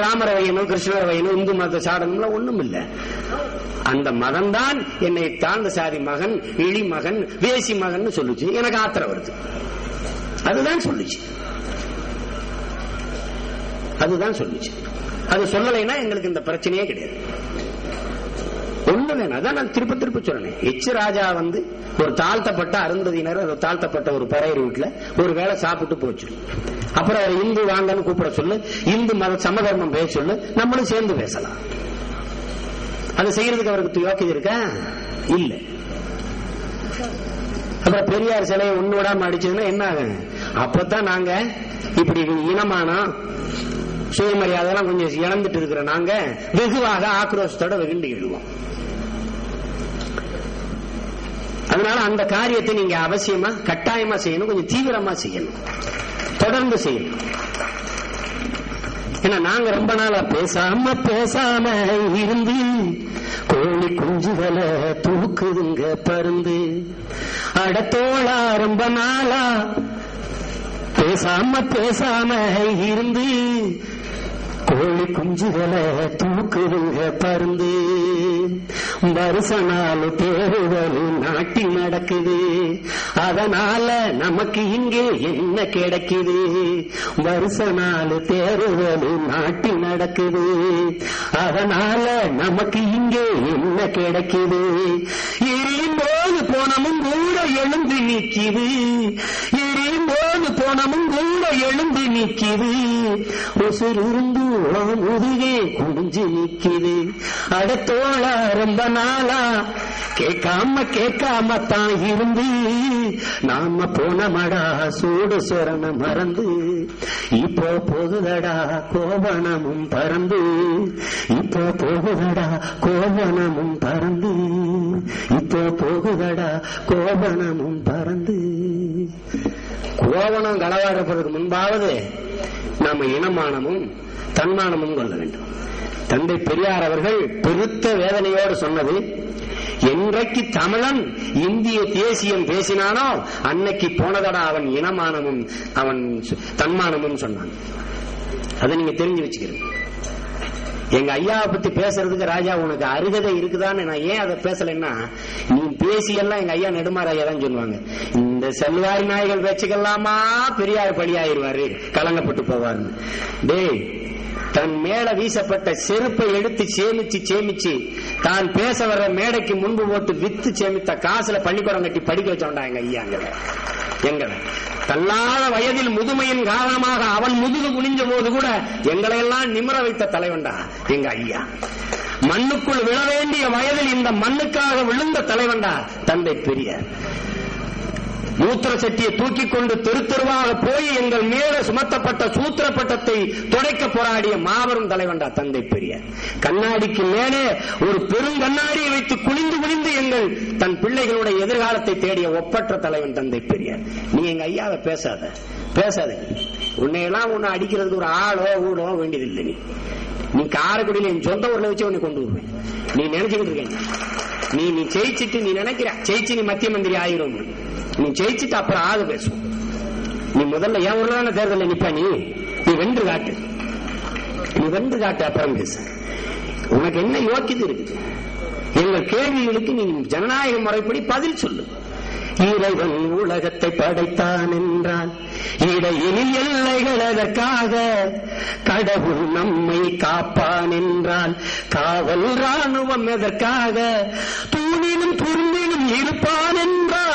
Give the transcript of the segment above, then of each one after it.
ராமரை வையணும் கிருஷ்ணரை வையணும் இந்து மதத்தை சாடணும்லாம் ஒண்ணும் இல்ல அந்த மதம் தான் என்னை தாழ்ந்த சாதி மகன் இழி மகன் வேசி மகன் சொல்லுச்சு. எனக்கு ஆத்திரம் வருது. அதுதான் சொல்லுச்சு. அதுதான் சொல்லுச்சு. அது சொல்லலைன்னா எங்களுக்கு இந்த பிரச்சனையே கிடையாது. ஒண்ணு அதான் நான் திருப்ப திருப்ப சொல்றேன் எச் ராஜா வந்து ஒரு தாழ்த்தப்பட்ட அருந்ததியினர் ஒரு தாழ்த்தப்பட்ட ஒரு பறையர் வீட்டுல ஒரு வேலை சாப்பிட்டு போச்சு. அப்புறம் அவர் இந்து வாங்கன்னு கூப்பிட சொல்லு. இந்து மத சமதர்மம் பேச சொல்லு. நம்மளும் சேர்ந்து பேசலாம். அதை செய்யறதுக்கு அவருக்கு யோக்கியது இருக்கா? இல்ல. அப்புறம் பெரியார் சிலையை ஒண்ணு விடாம அடிச்சதுன்னா என்ன ஆகும்? அப்பதான் நாங்க இப்படி இனமானா சுயமரியாதை எல்லாம் கொஞ்சம் இழந்துட்டு இருக்கிற நாங்க வெகுவாக ஆக்ரோஷத்தோட வெகுண்டு எழுவோம் அதனால அந்த காரியத்தை நீங்க அவசியமா கட்டாயமா செய்யணும் கொஞ்சம் தீவிரமா செய்யணும். தொடர்ந்து செய்யணும். ஏன்னா நாங்க ரொம்ப நாளா பேசாம பேசாம இருந்து கோழி குஞ்சுகளை தூக்குதுங்க பருந்து. அடத்தோளா ரொம்ப நாளா பேசாம பேசாம இருந்து கோழி குஞ்சுகளை தூக்குதுங்க பருந்து. வருஷ நாள் நாட்டி நடக்குது. அதனால நமக்கு இங்கே என்ன கிடைக்குது? வருஷ நாள் தேர்தல் நாட்டி நடக்குது. அதனால நமக்கு இங்கே என்ன கிடைக்குது? எரியும்போது போனமும் கூட எழுந்து நிக்குது போது போனமும் கூட எழுந்து நிக்குது உசுர் இருந்து முதுகே குடிஞ்சு நிக்குது அடுத்தோள ரொம்ப நாளா கேட்காம கேட்காம தான் இருந்து. நாம போனமடா சூடு சொரண மறந்து. இப்போ போகுதடா கோவணமும் பறந்து. இப்போ போகுதடா கோவணமும் பறந்து. இப்போ போகுதடா கோவணமும் பறந்து. கோவணம் களவாடப்படுறதுக்கு முன்பாவது நாம இனமானமும் தன்மானமும் கொள்ள வேண்டும். தந்தை பெரியார் அவர்கள் பெருத்த வேதனையோடு சொன்னது என்றைக்கு தமிழன் இந்திய தேசியம் பேசினானோ அன்னைக்கு போனதடா அவன் இனமானமும் அவன் தன்மானமும் சொன்னான். அதை நீங்க தெரிஞ்சு வச்சுக்கிறது எங்க ஐயாவை பத்தி பேசுறதுக்கு ராஜா உனக்கு அருகதை இருக்குதான்னு நான் ஏன் அதை பேசலைன்னா நீ பேசியெல்லாம் எங்க ஐயா நெடுமாராயா தான் சொல்லுவாங்க. இந்த செல்வாரி நாய்கள் வச்சுக்கலாமா? பெரியார் பலியாயிருவாரு கலங்கப்பட்டு போவார்னு டேய் தன் மேல வீசப்பட்ட செருப்பை எடுத்து சேமிச்சு சேமிச்சு தான் பேச வர்ற மேடைக்கு முன்பு போட்டு வித்து சேமித்த காசுல பள்ளிக்கூடம் கட்டி படிக்க வச்சோண்டா எங்க ஐயா எங்களை தள்ளாத வயதில் முதுமையின் காரணமாக அவன் முதுகு குனிஞ்ச போது கூட எங்களை எல்லாம் நிமிர வைத்த தலைவன்டா எங்க ஐயா. மண்ணுக்குள் விழ வேண்டிய வயதில் இந்த மண்ணுக்காக விழுந்த தலைவன்டா தந்தை பெரிய மூத்திர சட்டியை தூக்கி கொண்டு தெரு தெருவாக போய் எங்கள் மேல சுமத்தப்பட்ட சூத்திர பட்டத்தை துடைக்க போராடிய மாபெரும் தலைவன்டா தந்தை பெரியார். கண்ணாடிக்கு மேலே ஒரு பெரும் கண்ணாடியை வைத்து குனிந்து குனிந்து எங்கள் தன் பிள்ளைகளுடைய எதிர்காலத்தை தேடிய ஒப்பற்ற தலைவன் தந்தை பெரியார். நீ எங்க ஐயாவை பேசாத பேசாத உன்னையெல்லாம் உன்னை அடிக்கிறதுக்கு ஒரு ஆளோ ஊடோ வேண்டியதில்லை நீ. நீ காரைக்குடியில என் சொந்த ஊர்ல வச்சு உன்னை கொண்டு வருவேன். நீ நினைச்சுக்கிட்டு இருக்க நீ நீ ஜெயிச்சிட்டு நீ நினைக்கிற ஜெயிச்சு நீ மத்திய மந்திரி ஆயிரும். நீ ஜெயிச்சுட்டு அப்புறம் ஆளு பேசுவோம் நீ முதல்ல என் உருவான தேர்தலில் நிப்ப நீ? நீ வென்று காட்டு. நீ வென்று காட்டு அப்புறம் பேச. உனக்கு என்ன யோக்கியது இருக்குது? எங்கள் கேள்விகளுக்கு நீ ஜனநாயக முறைப்படி பதில் சொல்லு. இறைவன் உலகத்தை படைத்தான் என்றான். இடையில் எல்லைகள் அதற்காக கடவுள் நம்மை காப்பான் என்றான். காவல் ராணுவம் எதற்காக? தூணிலும் துரும்பிலும் இருப்ப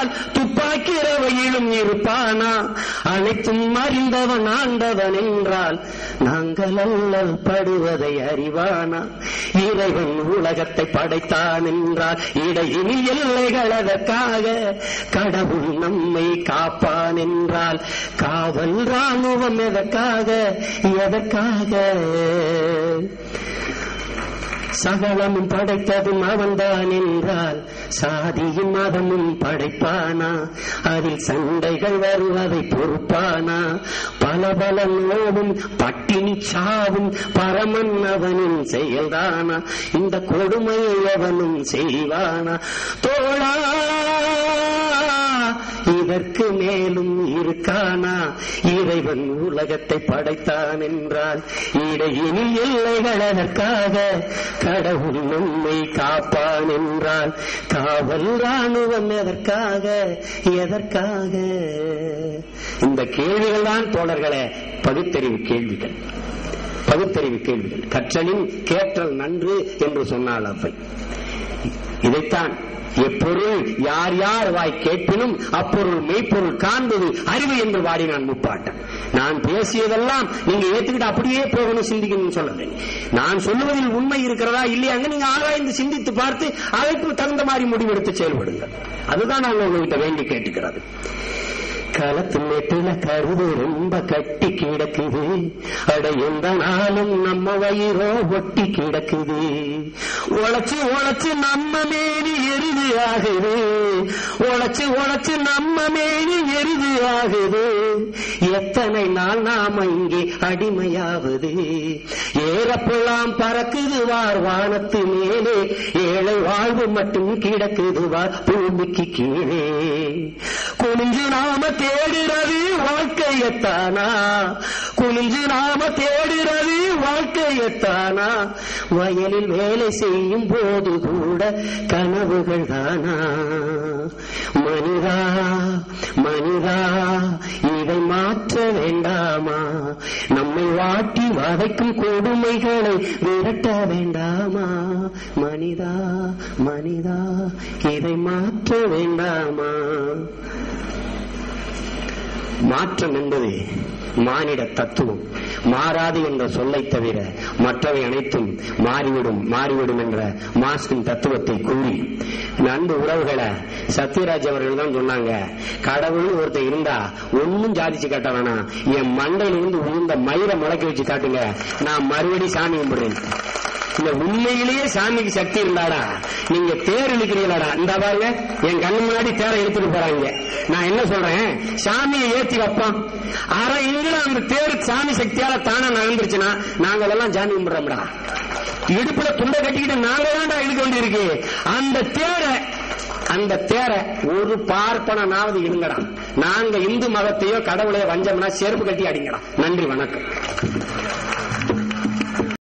என்றால் துப்பாக்கிறவையிலும் இருப்பானா? அனைத்தும் அறிந்தவன் ஆண்டவன் என்றால் நாங்கள் அல்லல் படுவதை அறிவானா? இறைவன் உலகத்தை படைத்தான் என்றால் இடையினி எல்லைகள் அதற்காக கடவுள் நம்மை காப்பான் என்றால் காவல் ராணுவம் எதற்காக? எதற்காக? சகலமும் படைத்ததும் அவன்தான் என்றால் சாதியும் மதமும் படைப்பானா? அதில் சண்டைகள் வருவதை பொறுப்பானா? பல பல நோவும் பட்டினி சாவும் பரமன் அவனின் செயல்தானா? இந்த கொடுமையை அவனும் செய்வானா? தோழா இதற்கு மேலும் இருக்கானா? இறைவன் உலகத்தை படைத்தான் என்றால் இடையினி எல்லைகளதற்காக கடவுள் நம்மை காப்பான் என்றால் காவல் ராணுவம் எதற்காக? எதற்காக? இந்த கேள்விகள் தான் தோழர்களே பகுத்தறிவு கேள்விகள். பகுத்தறிவு கேள்விகள். கற்றலின் கேட்டல் நன்று என்று சொன்னால் அவை இதைத்தான் எப்பொருள் யார் யார் வாய் கேட்பினும் அப்பொருள் மெய்ப்பொருள் காண்பது அறிவு என்று வாடி நான் முப்பாட்டன். நான் பேசியதெல்லாம் நீங்க ஏத்துக்கிட்டு அப்படியே போகணும் சிந்திக்கணும்னு சொல்லலை. நான் சொல்லுவதில் உண்மை இருக்கிறதா இல்லையாங்க நீங்க ஆராய்ந்து சிந்தித்து பார்த்து அதற்கு தகுந்த மாதிரி முடிவெடுத்து செயல்படுங்க அதுதான் நாங்கள் உங்ககிட்ட வேண்டி கேட்டுக்கிறது. களத்து நெட்டுல கருது ரொம்ப கட்டி கிடக்குது. அட எந்த நாளும் நம்ம வயிறோ ஒட்டி கிடக்குது. உழைச்சு உழைச்சு நம்ம மேனி எருது ஆகுது உழைச்சு உழைச்சு நம்ம மேனி எருது ஆகுது எத்தனை நாள் நாம இங்கே அடிமையாவது? ஏறப்பெல்லாம் பறக்குதுவார் வானத்து மேலே. ஏழை வாழ்வு மட்டும் கிடக்குதுவார் பூமிக்கு கீழே. குனிஞ்சு நாம தேடுறது வாழ்க்கையத்தானா? குனிஞ்சு நாம தேடுறது வாழ்க்கையத்தானா? வயலில் வேலை செய்யும் போது கூட கனவுகள் தானா மனிதா மனிதா இதை மாற்ற வேண்டாமா? நம்மை வாட்டி வதைக்கும் கொடுமைகளை விரட்ட வேண்டாமா? மனிதா மனிதா இதை மாற்ற வேண்டாமா? மாற்றம் என்பது மானிட தத்துவம். மாறாது என்ற சொல்லை தவிர மற்றவை அனைத்தும் மாறிவிடும் மாறிவிடும் என்ற மாஸ்கின் தத்துவத்தை கூறி. நண்பு உறவுகளை சத்யராஜ் அவர்கள் தான் சொன்னாங்க கடவுள் ஒருத்தர் இருந்தா ஒன்னும் ஜாதிச்சு காட்ட வேணாம். என் மண்டையிலிருந்து உளுந்த மயிரை முளைக்க வச்சு காட்டுங்க. நான் மறுபடி சாமி கும்பிடுறேன். இந்த உண்மையிலேயே சாமிக்கு சக்தி இருந்தாடா. நீங்க தேர் இழுக்கிறீங்களாடா. இந்த பாருங்க என் கண்ணு முன்னாடி தேரை இழுத்துட்டு போறாங்க. நான் என்ன சொல்றேன்? சாமியை ஏத்தி வைப்போம். அரை இங்குல அந்த தேர் சாமி சக்தியால தானே நகர்ந்துருச்சுன்னா நாங்க எல்லாம் சாமி கும்பிடுறோம்டா. இடுப்புல துண்டை கட்டிக்கிட்டு நாங்க தான்டா இழுக்க வேண்டியிருக்கு. அந்த தேரை அந்த தேரை ஒரு பார்ப்பனாவது இருங்கடா நாங்க இந்து மதத்தையோ கடவுளையோ வஞ்சம்னா செருப்பு கட்டி அடிங்கடா. நன்றி வணக்கம்.